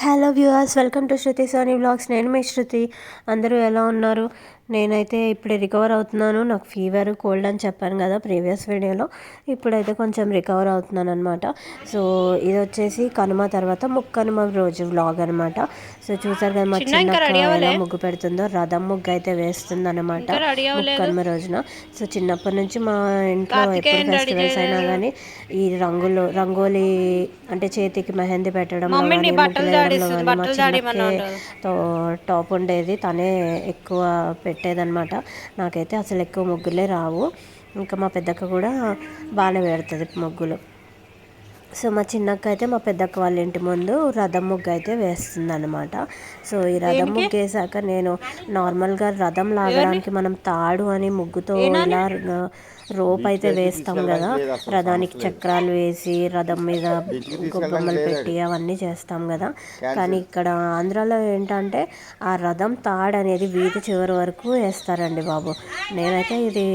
Hello viewers welcome to Shruti Soni blogs నేను మీ శృతి. అందరూ ఎలా ఉన్నారు? నేనైతే ఇప్పుడే రికవర్ అవుతున్నాను. నాకు ఫీవర్ కోల్డ్ అని చెప్పాను కదా ప్రీవియస్ వీడియోలో ఇప్పుడైతే కొంచెం రికవర్ అవుతున్నాను అనమాట సో ఇది వచ్చేసి కనుమ తర్వాత ముక్కనుమ రోజు వ్లాగ్ అనమాట సో చూసారు కదా మా చిన్న ముగ్గు పెడుతుందో రథం ముగ్గు అయితే వేస్తుంది అనమాట ముక్కనుమ రోజున సో చిన్నప్పటి నుంచి మా ఇంట్లో ఎప్పుడు ఫెస్టివల్స్ అయినా కానీ ఈ రంగులు రంగోలీ అంటే చేతికి మెహందీ పెట్టడం మా టాప్ ఉండేది. తనే ఎక్కువ పెట్టేదన్నమాట. నాకైతే అసలు ఎక్కువ ముగ్గులే రావు. ఇంకా మా పెద్దక్క కూడా బాగానే పెడుతుంది ముగ్గులు. సో మా చిన్నక్క అయితే మా పెద్దక్క వాళ్ళ ఇంటి ముందు రథం ముగ్గు అయితే వేస్తుంది అనమాట సో ఈ రథం ముగ్గు వేసాక నేను నార్మల్గా రథం లాగడానికి మనం తాడు అని ముగ్గుతో ఇలా రోప్ అయితే వేస్తాం కదా. రథానికి చక్రాలు వేసి రథం మీద గొబ్బమ్మలు పెట్టి అవన్నీ చేస్తాం కదా. కానీ ఇక్కడ ఆంధ్రాలో ఏంటంటే ఆ రథం తాడు అనేది వీధి చివరి వరకు వేస్తారండి బాబు. నేనైతే ఇది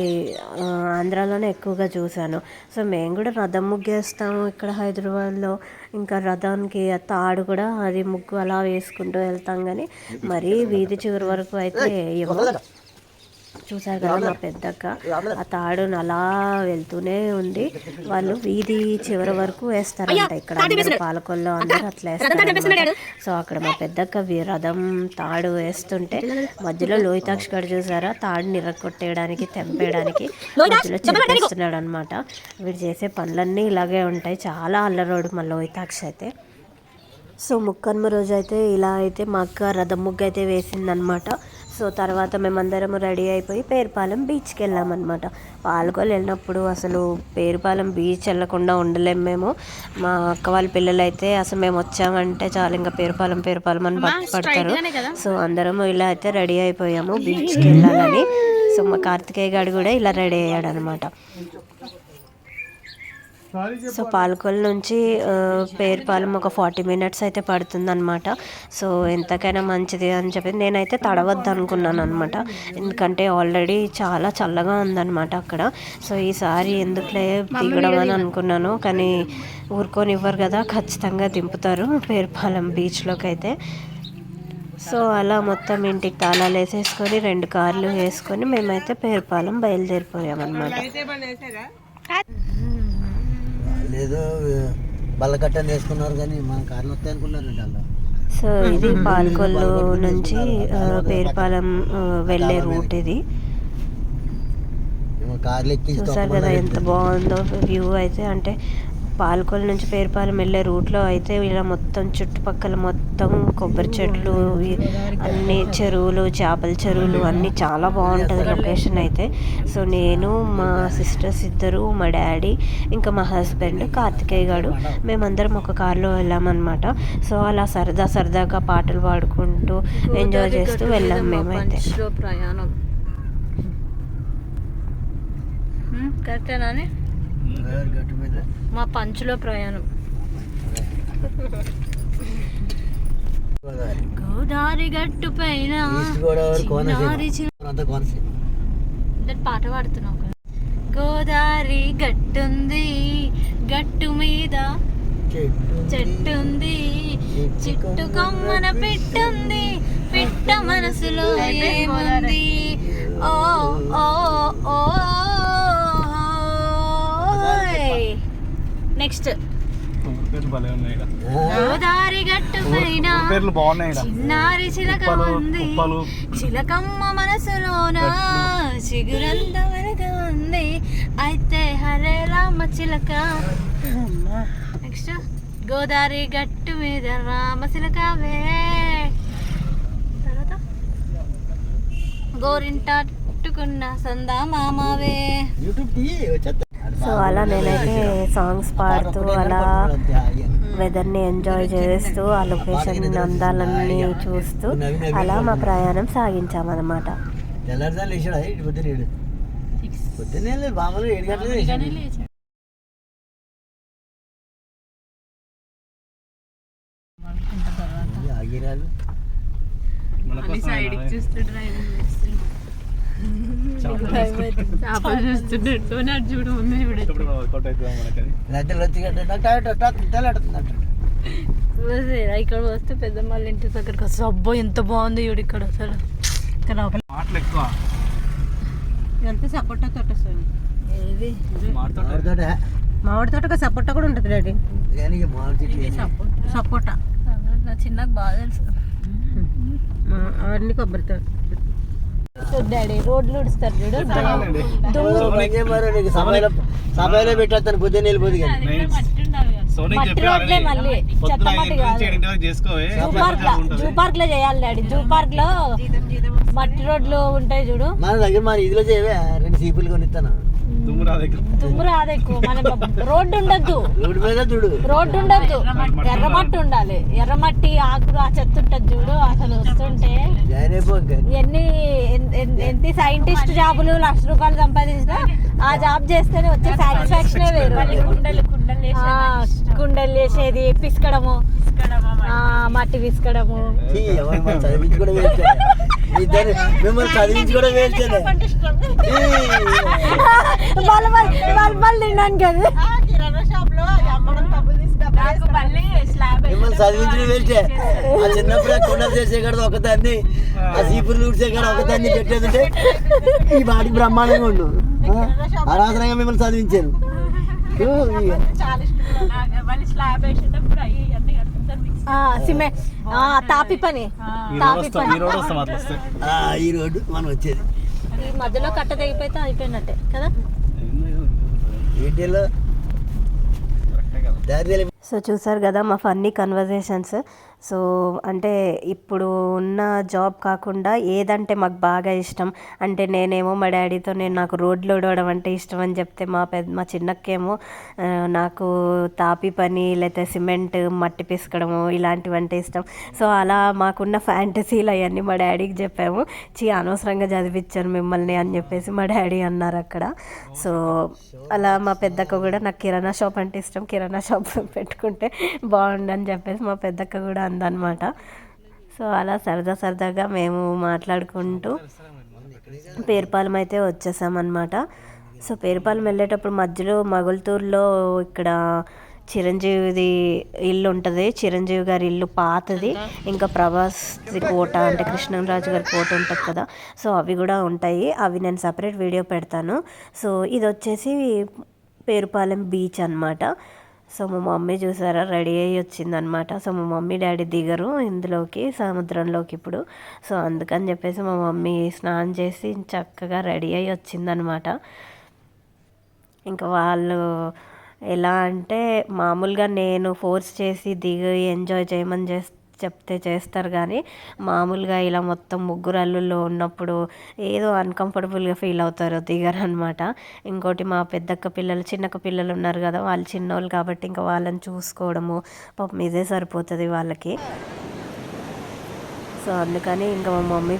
ఆంధ్రాలోనే ఎక్కువగా చూశాను. సో మేము కూడా రథం ముగ్గేస్తాము ఇక్కడ హైదరాబాద్లో. ఇంకా రథానికి తాడు కూడా అది ముగ్గు అలా వేసుకుంటూ వెళ్తాం కానీ మరీ వీధి చివరి వరకు అయితే చూసారు కదా మా పెద్దక్క. ఆ తాడును అలా వెళ్తూనే ఉంది. వాళ్ళు వీధి చివరి వరకు వేస్తారంట ఇక్కడ. అందరూ పాలకొల్లో అందరూ అట్లా వేస్తారు సో అక్కడ మా పెద్దక్క రథం తాడు వేస్తుంటే మధ్యలో లోహితాక్ష గడు చూసారా? తాడుని ఇరగొట్టేయడానికి తెంపేయడానికి మధ్యలో చెప్పేస్తున్నాడు అనమాట వీడు చేసే పనులన్నీ ఇలాగే ఉంటాయి. చాలా అల్లరోడు మా లోహితాక్ష అయితే. సో ముక్కన్మ రోజు అయితే ఇలా అయితే మా అక్క రథం ముగ్గు అయితే వేసిందనమాట సో తర్వాత మేమందరం రెడీ అయిపోయి పేరుపాలెం బీచ్కి వెళ్ళామన్నమాట. పాలకొలు వెళ్ళినప్పుడు అసలు పేరుపాలెం బీచ్ వెళ్ళకుండా ఉండలేం మేము. మా అక్క వాళ్ళ పిల్లలు అయితే అసలు మేము వచ్చామంటే చాలు ఇంకా పేరుపాలెం పేరుపాలెం అని పడతారు. సో అందరం ఇలా అయితే రెడీ అయిపోయాము బీచ్కి వెళ్ళాలని. సో మా కార్తికేయ గారు కూడా ఇలా రెడీ అయ్యాడు అనమాట సో పాలకొల్ నుంచి పేరుపాలెం ఒక ఫార్టీ మినిట్స్ అయితే పడుతుంది అనమాట సో ఎంతకైనా మంచిది అని చెప్పి నేనైతే తడవద్దు అనుకున్నాను అనమాట ఎందుకంటే ఆల్రెడీ చాలా చల్లగా ఉందన్నమాట అక్కడ. సో ఈసారి ఎందుకులే దిగడం అని అనుకున్నాను కానీ ఊరుకొని ఇవ్వరు కదా ఖచ్చితంగా దింపుతారు పేరుపాలెం బీచ్లోకి అయితే సో అలా మొత్తం ఇంటికి తాళాలు వేసేసుకొని రెండు కార్లు వేసుకొని మేమైతే పేరుపాలెం బయలుదేరిపోయామన్నమాట. లేదో బల్లకట్టని వేసుకున్నారు కానీ మన కార్లు వస్తాయి అనుకున్నారండి వాళ్ళు. సో ఇది పాల్కొల్లు నుంచి పేరుపాలెం వెళ్ళే రూట్ ఇది. చూసారు కదా ఎంత బాగుందో వ్యూ అయితే. అంటే పాలకొల నుంచి పేరుపాలెం వెళ్ళే రూట్లో అయితే ఇలా మొత్తం చుట్టుపక్కల మొత్తం కొబ్బరి చెట్లు అన్ని చెరువులు చేపల చెరువులు అన్నీ చాలా బాగుంటుంది లొకేషన్ అయితే. సో నేను మా సిస్టర్స్ ఇద్దరు మా డాడీ ఇంకా మా హస్బెండ్ కార్తికేయ గారు మేమందరం ఒక కార్లో వెళ్ళామన్నమాట. సో అలా సరదా సరదాగా పాటలు పాడుకుంటూ ఎంజాయ్ చేస్తూ వెళ్ళాం మేమైతే. ప్రయాణం. కరెక్టేనా మా పంచులో ప్రయాణం. గోదావరి గట్టు పైన పాట పాడుతున్నావు కదా. గోదావరి గట్టుంది గట్టు మీద చెట్టుంది చిట్టు కొమ్మన పెట్టుంది పిట్ట మనసులో ఏముంది? ఓ ఓ ఓ. నెక్స్ట్ గోదావరి గట్టు పైన చిన్నారి చిలక ఉంది. చిలకమ్మ మనసులోన చిగురంత వరకు ఉంది. అయితే హరే రామ చిలక. నెక్స్ట్ గోదావరి గట్టు మీద రామ చిలకవే తర్వాత? గోరింటట్టుకున్న సందా మామావే. యూట్యూబ్ సో అలా నేనైతే సాంగ్స్ పాడుతూ అలా వెదర్ని ఎంజాయ్ చేస్తూ ఆ లొకేషన్ అందాలన్నీ చూస్తూ అలా మా ప్రయాణం సాగించామన్నమాట. ఇటు పొద్దున ఏడు. ఇక్కడ వస్తే పెద్ద మళ్ళీ ఇంటి దగ్గరికి వస్తే అబ్బో ఎంత బాగుంది చూడు ఇక్కడ అసలు మాటలు ఎక్కువ ఇదంతా సపోటా తోట వస్తుంది ఏది మామిడి తోట సపోటా కూడా ఉంటుంది డాడీ సపోటా సపోటా నా చిన్నకు బాగా తెలుసు అవన్నీ కొబ్బరి రోడ్లు ఉడుస్తారు చూడు. మరి సభలో పెట్టేస్తాను మళ్ళీ. చెత్త మట్టి కాదు. జూ పార్క్లో జూ పార్క్లో చేయాలి డాడీ. జూ పార్క్లో మట్టి రోడ్లు ఉంటాయి చూడు. మన దగ్గర మన ఇదిలో చేయవే రెండు సీపులు కొనిస్తాను దుమ్ము మన రోడ్డు ఉండద్దు రోడ్డు మీద చూడు. రోడ్డు ఉండద్దు ఎర్రమట్టి ఉండాలి. ఎర్రమట్టి ఆకులు ఆ చెత్త ఉంటది చూడు అసలు వస్తుంటే. ఎన్ని ఎన్- ఎన్- ఎన్ని సైంటిస్ట్ జాబులు లక్ష రూపాయలు సంపాదించినా ఆ జాబ్ చేస్తేనే వచ్చే సాటిస్ఫాక్షన్ వేరు. ఆ, కుండలు చేసేది పిసకడము. ఆ, మట్టి. పిసకడము. ఇద్దరు మిమ్మల్ని చదివించి కూడా వేస్తే వాళ్ళ వాళ్ళ వాళ్ళు తిన్నాను కదా. మిమ్మల్ని చదివించడం వేస్తే ఆ చిన్నప్పుడు కాడ ఒకదాన్ని ఆ ఒకదాన్ని పెట్టేదంటే ఈ బాడీ బ్రహ్మాండంగా ఉండు. ఆ, అనవసరంగా మిమ్మల్ని. ఆ, సిమెంట్ తాపి పని. తాపి పని. ఈ రోడ్డు మనం వచ్చేది. ఈ మధ్యలో కట్ట తెగిపోతే అయిపోయినట్టే కదా? సో చూసారు కదా మా ఫన్నీ కన్వర్జేషన్స్ సో అంటే ఇప్పుడు ఉన్న జాబ్ కాకుండా ఏదంటే మాకు బాగా ఇష్టం. అంటే నేనేమో మా డాడీతో నేను నాకు రోడ్లు ఉడవడం అంటే ఇష్టం అని చెప్తే మా పెద్ద మా చిన్నక్కేమో నాకు తాపి పని లేకపోతే సిమెంట్ మట్టి పిసకడము ఇలాంటివంటే ఇష్టం. సో అలా మాకున్న ఫ్యాంటసీలు అవన్నీ మా డాడీకి చెప్పాము. చీ అనవసరంగా చదివించాను మిమ్మల్ని అని చెప్పేసి మా డాడీ అన్నారు అక్కడ. సో అలా మా పెద్దక్క కూడా నాకు కిరాణా షాప్ అంటే ఇష్టం. కిరాణా షాప్ పెట్టుకుంటే బాగుండని చెప్పేసి మా పెద్దక్క కూడా అందనమాట సో అలా సరదా సరదాగా మేము మాట్లాడుకుంటూ పేరుపాలెం అయితే వచ్చేసామన్నమాట. సో పేరుపాలెం వెళ్ళేటప్పుడు మధ్యలో మగుల్తూరులో ఇక్కడ చిరంజీవిది ఇల్లు ఉంటుంది. చిరంజీవి గారి ఇల్లు పాతది. ఇంకా ప్రభాస్ కోట అంటే కృష్ణరాజు గారి కోట ఉంటుంది కదా. సో అవి కూడా ఉంటాయి. అవి నేను సపరేట్ వీడియో పెడతాను. సో ఇది వచ్చేసి పేరుపాలెం బీచ్ అన్నమాట. సో మా మమ్మీ చూసారా రెడీ అయ్యి వచ్చిందనమాట సో మా మమ్మీ డాడీ దిగరు ఇందులోకి సముద్రంలోకి ఇప్పుడు. సో అందుకని చెప్పేసి మా మమ్మీ స్నానం చేసి చక్కగా రెడీ అయ్యి వచ్చిందనమాట ఇంకా వాళ్ళు ఎలా అంటే మామూలుగా నేను ఫోర్స్ చేసి దిగి ఎంజాయ్ చేయమని చేస్తే చెప్తే చేస్తారు కానీ మామూలుగా ఇలా మొత్తం ముగ్గురు అల్లుల్లో ఉన్నప్పుడు ఏదో అన్కంఫర్టబుల్గా ఫీల్ అవుతారు దిగరు అనమాట ఇంకోటి మా పెద్దక్క పిల్లలు చిన్నక్క పిల్లలు ఉన్నారు కదా వాళ్ళు చిన్నోళ్ళు కాబట్టి ఇంకా వాళ్ళని చూసుకోవడము పాపం ఇదే సరిపోతుంది వాళ్ళకి. సో అందుకని ఇంకా మా మమ్మీ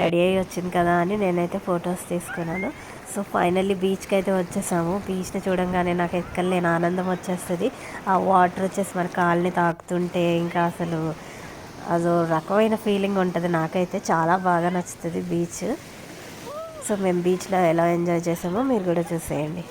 రెడీ అయ్యి వచ్చింది కదా అని నేనైతే ఫొటోస్ తీసుకున్నాను. సో ఫైనల్లీ బీచ్కి అయితే వచ్చేసాము. బీచ్ని చూడంగానే నాకు ఎక్కలేని ఆనందం వచ్చేస్తుంది. ఆ వాటర్ వచ్చేసి మన కాళ్ళని తాకుతుంటే ఇంకా అసలు అదో రకమైన ఫీలింగ్ ఉంటుంది నాకైతే. చాలా బాగా నచ్చుతుంది బీచ్. సో మేము బీచ్లో ఎలా ఎంజాయ్ చేసామో మీరు కూడా చూసేయండి.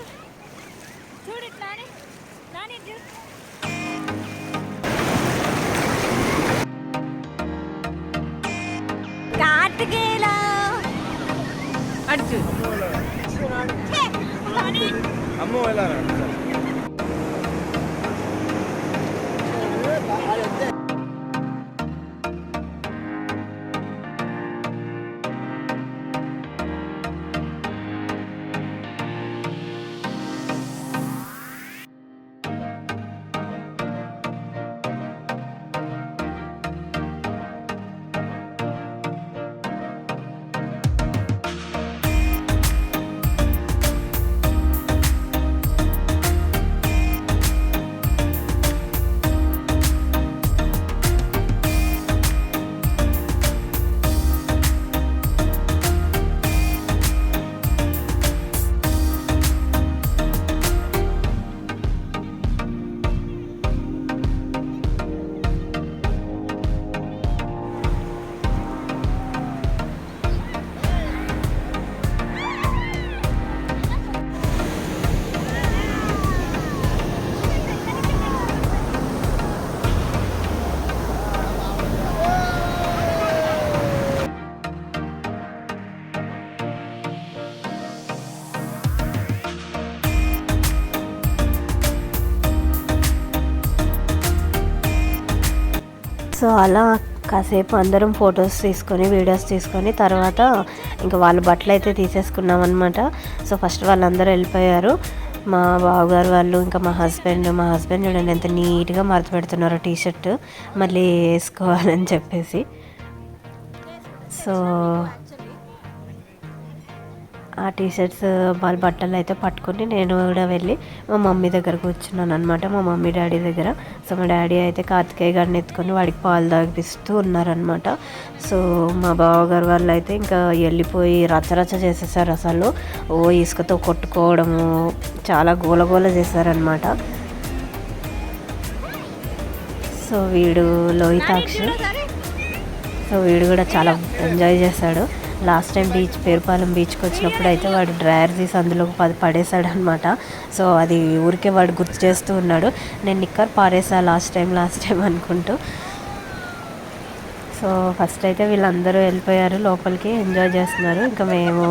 సో అలా కాసేపు అందరం ఫొటోస్ తీసుకొని వీడియోస్ తీసుకొని తర్వాత ఇంకా వాళ్ళ బట్టలు అయితే తీసేసుకున్నాం అనమాట సో ఫస్ట్ వాళ్ళందరూ వెళ్ళిపోయారు. మా బావగారు వాళ్ళు ఇంకా మా హస్బెండ్ మా హస్బెండ్ చూడండి ఎంత నీట్గా మడత పెడుతున్నారో టీ షర్ట్ మళ్ళీ వేసుకోవాలని చెప్పేసి. సో ఆ టీ షర్ట్స్ వాళ్ళ బట్టలు అయితే పట్టుకొని నేను కూడా వెళ్ళి మా మమ్మీ దగ్గర కూర్చున్నాను అనమాట మా మమ్మీ డాడీ దగ్గర. సో మా డాడీ అయితే కార్తికేయ గారిని ఎత్తుకొని వాడికి పాలు తాగిపిస్తూ ఉన్నారనమాట సో మా బావగారు వాళ్ళు అయితే ఇంకా వెళ్ళిపోయి రచ్చరచ్చ చేసేసారు అసలు. ఓ ఇసుకతో కొట్టుకోవడము చాలా గోలగోల చేశారనమాట సో వీడు లోహితాక్షి. సో వీడు కూడా చాలా ఎంజాయ్ చేశాడు. లాస్ట్ టైం బీచ్ పేరుపాలెం బీచ్కి వచ్చినప్పుడు అయితే వాడు డ్రయర్ తీసి అందులో పది పడేశాడు అనమాట సో అది ఊరికే వాడు గుర్తు చేస్తూ ఉన్నాడు. నేను నిక్కర్ పారేసా లాస్ట్ టైం లాస్ట్ టైం అనుకుంటూ. సో ఫస్ట్ అయితే వీళ్ళందరూ వెళ్ళిపోయారు. లోపలికి ఎంజాయ్ చేస్తున్నారు. ఇంకా మేము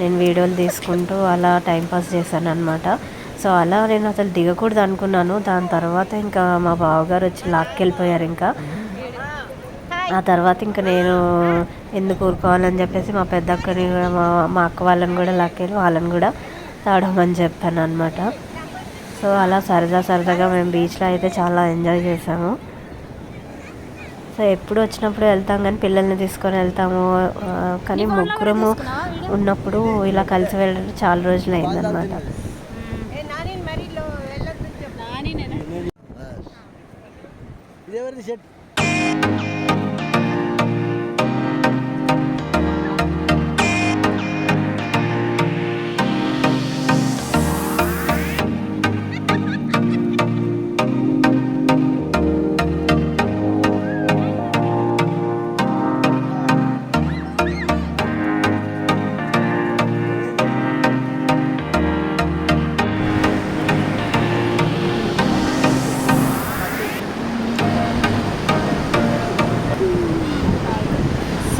నేను వీడియోలు తీసుకుంటూ అలా టైంపాస్ చేశాను అనమాట సో అలా నేను అసలు దిగకూడదు అనుకున్నాను దాని తర్వాత ఇంకా మా బావగారు వచ్చి లాక్కెళ్ళిపోయారు ఇంకా. ఆ తర్వాత ఇంకా నేను ఎందుకు ఊరుకోవాలని చెప్పేసి మా పెద్ద అక్కని కూడా మా మా అక్క వాళ్ళని కూడా లాక్కెళ్ళి వాళ్ళని కూడా తాడమని చెప్పాను అనమాట సో అలా సరదా సరదాగా మేము బీచ్లో అయితే చాలా ఎంజాయ్ చేసాము. సో ఎప్పుడు వచ్చినప్పుడు వెళ్తాం కానీ పిల్లల్ని తీసుకొని వెళ్తాము. కానీ ముగ్గురము ఉన్నప్పుడు ఇలా కలిసి వెళ్ళడం చాలా రోజులు అయిందనమాట ఇదేవరిది షర్ట్?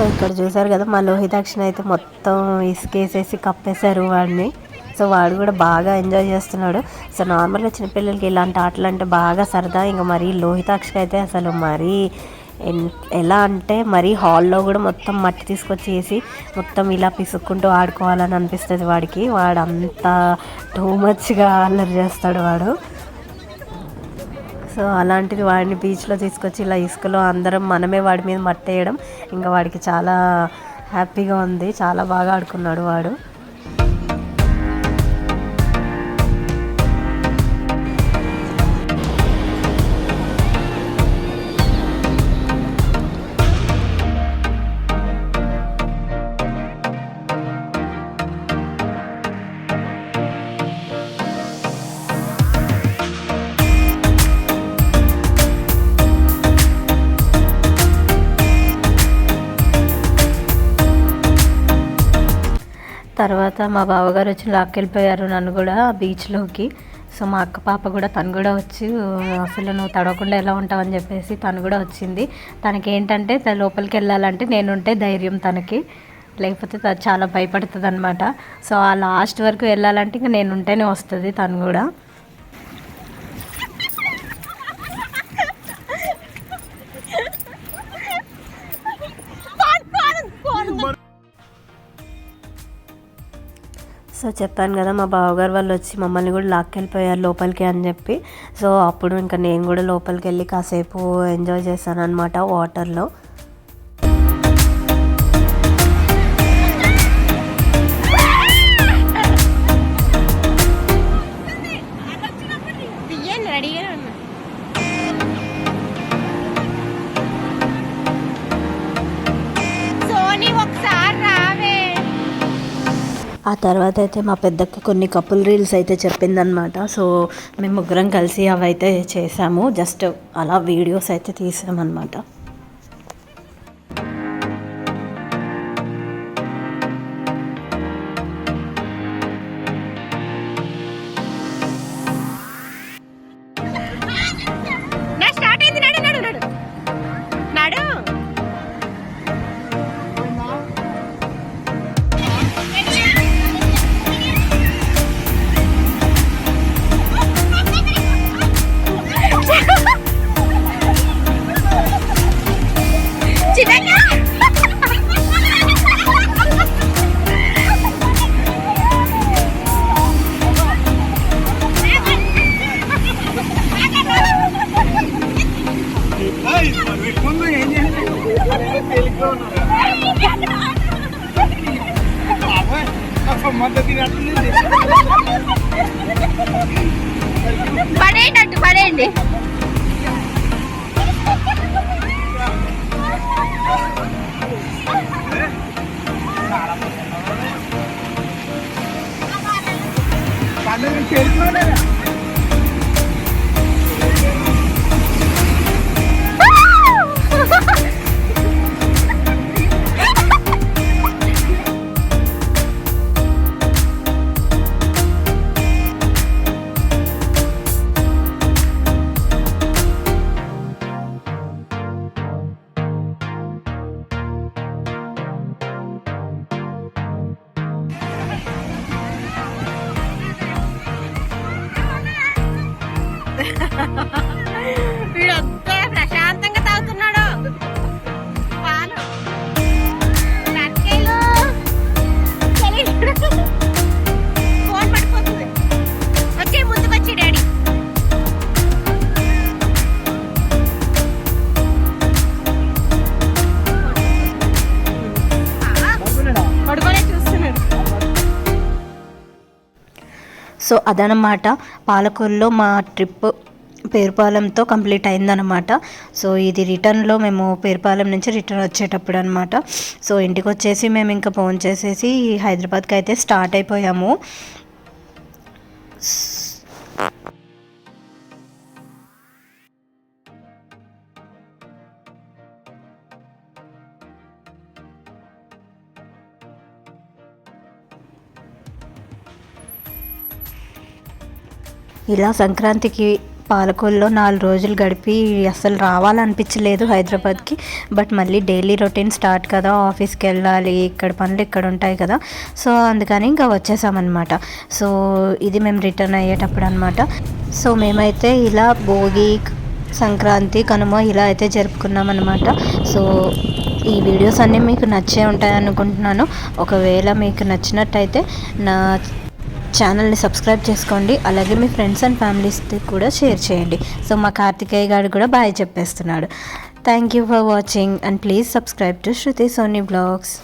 సో ఇక్కడ చూసారు కదా మా లోహితాక్షని అయితే మొత్తం ఇసుకేసేసి కప్పేశారు వాడిని. సో వాడు కూడా బాగా ఎంజాయ్ చేస్తున్నాడు. సో నార్మల్గా చిన్నపిల్లలకి ఇలాంటి ఆటలు అంటే బాగా సరదా. ఇంకా మరీ లోహితాక్షకి అయితే అసలు మరీ ఎన్- ఎలా అంటే మరీ హాల్లో కూడా మొత్తం మట్టి తీసుకొచ్చి వేసి మొత్తం ఇలా పిసుక్కుంటూ ఆడుకోవాలని అనిపిస్తుంది వాడికి. వాడు అంత టూ మచ్గా అల్లరి చేస్తాడు వాడు. సో అలాంటిది వాడిని బీచ్లో తీసుకొచ్చి ఇలా ఇసుకలో అందరం మనమే వాడి మీద మట్టేయడం ఇంకా వాడికి చాలా హ్యాపీగా ఉంది. చాలా బాగా ఆడుకున్నాడు వాడు. తర్వాత మా బావగారు వచ్చి లాక్కెళ్ళిపోయారు నన్ను కూడా బీచ్లోకి. సో మా అక్క పాప కూడా తను కూడా వచ్చి అసలు నువ్వు తడవకుండా ఎలా ఉంటావు? అని చెప్పేసి తను కూడా వచ్చింది. తనకి ఏంటంటే తన లోపలికి వెళ్ళాలంటే నేనుంటే ధైర్యం తనకి. లేకపోతే చాలా భయపడుతుంది అనమాట సో ఆ లాస్ట్ వరకు వెళ్ళాలంటే ఇంకా నేను ఉంటేనే వస్తుంది తను కూడా. సో చెప్పాను కదా మా బావగారు వాళ్ళు వచ్చి మమ్మల్ని కూడా లాక్కెళ్ళిపోయారు లోపలికి అని చెప్పి. సో అప్పుడు ఇంకా నేను కూడా లోపలికి వెళ్ళి కాసేపు ఎంజాయ్ చేశాను అనమాట వాటర్లో తర్వాత అయితే మా పెద్దక్క కొన్ని కపుల్ రీల్స్ అయితే చెప్పిందనమాట సో మేము ముగ్గురం కలిసి అవైతే చేసాము. జస్ట్ అలా వీడియోస్ అయితే తీసామన్నమాట അല്ല ശരിക്കും సో అదనమాట పాలకొల్లో మా ట్రిప్ పేరుపాలెంతో కంప్లీట్ అయిందనమాట సో ఇది రిటర్న్లో మేము పేరుపాలెం నుంచి రిటర్న్ వచ్చేటప్పుడు అనమాట సో ఇంటికి వచ్చేసి మేము ఇంకా ఫోన్ చేసేసి హైదరాబాద్కి అయితే స్టార్ట్ అయిపోయాము. ఇలా సంక్రాంతికి పాలకొల్లో నాలుగు రోజులు గడిపి అసలు రావాలనిపించలేదు హైదరాబాద్కి. బట్ మళ్ళీ డైలీ రొటీన్ స్టార్ట్ కదా ఆఫీస్కి వెళ్ళాలి ఇక్కడ పనులు ఇక్కడ ఉంటాయి కదా. సో అందుకని ఇంకా వచ్చేసామన్నమాట. సో ఇది మేము రిటర్న్ అయ్యేటప్పుడు అనమాట సో మేమైతే ఇలా భోగి సంక్రాంతి కనుమ ఇలా అయితే జరుపుకున్నాం అనమాట సో ఈ వీడియోస్ అన్నీ మీకు నచ్చే ఉంటాయనుకుంటున్నాను. ఒకవేళ మీకు నచ్చినట్టయితే నా ఛానల్ని సబ్స్క్రైబ్ చేసుకోండి. అలాగే మీ ఫ్రెండ్స్ అండ్ ఫ్యామిలీస్కి కూడా షేర్ చేయండి. సో మా కార్తికేయ గారు కూడా bye చెప్పేస్తున్నాడు. Thank you for watching and please subscribe to Shruti Soni blogs